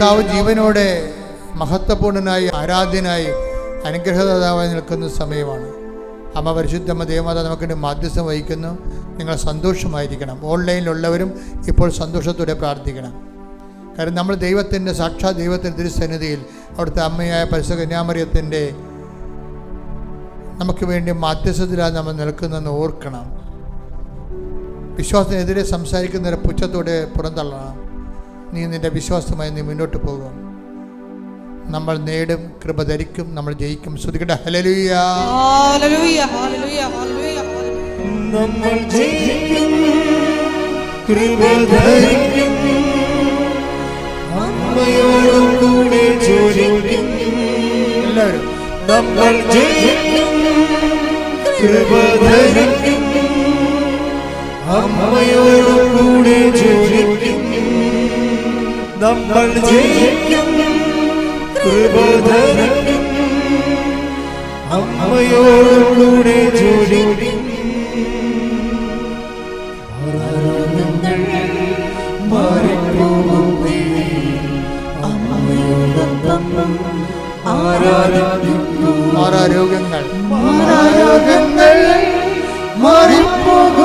കർത്താവ് ജീവനോടെ മഹത്വപൂർണനായി ആരാധ്യനായി അനുഗ്രഹദാതാവായി നിൽക്കുന്ന സമയമാണ്. അമ്മ പരിശുദ്ധമ്മ ദേവമാത നമുക്കിട്ട് മാധ്യസ്ഥം വഹിക്കുന്നു. നിങ്ങൾ സന്തോഷമായിരിക്കണം. ഓൺലൈനിലുള്ളവരും ഇപ്പോൾ സന്തോഷത്തോടെ പ്രാർത്ഥിക്കണം. കാരണം നമ്മൾ ദൈവത്തിന്റെ സാക്ഷാ ദൈവത്തിന്റെ തിരുസന്നിധിയിൽ അവിടുത്തെ അമ്മയായ പരിശുദ്ധ കന്യാമറിയത്തിന്റെ നമുക്ക് വേണ്ടി മാധ്യസ്ഥത്തിലാണ് നമ്മൾ നിൽക്കുന്നതെന്ന് ഓർക്കണം. വിശ്വാസത്തിനെതിരെ സംസാരിക്കുന്നവരെ പുച്ഛത്തോടെ പുറന്തള്ളണം. നീ നിന്റെ വിശ്വാസമായി നീ മുന്നോട്ട് പോകും നമ്മൾ നേടും കൃപ ധരിക്കും നമ്മൾ ജയിക്കും. ശ്രുതികട ഹലലുയ ഹല്ലേലൂയ ഹല്ലേലൂയ ഹല്ലേലൂയ. നമ്മൾ ജയിക്കും കൃപ ധരിക്കും. അമ്മയോടും കൂടെ ചോദിക്കും. എല്ലാവരും നമ്മൾ ജയിക്കും കൃപ ധരിക്കും. അമ്മയോടും കൂടെ ചോദിക്കും. നമ്മൾ ജയിക്കും. കൃപ ധരിക്കും അമ്മയോടും കൂടെ ചോദിക്കും. മാറിപ്പോകുന്നേ അമ്മയോടൊപ്പം ആരാധിക്കുന്നു. മാറാരോഗ്യങ്ങൾ മാറാരോഗങ്ങൾ മാറിപ്പോകും.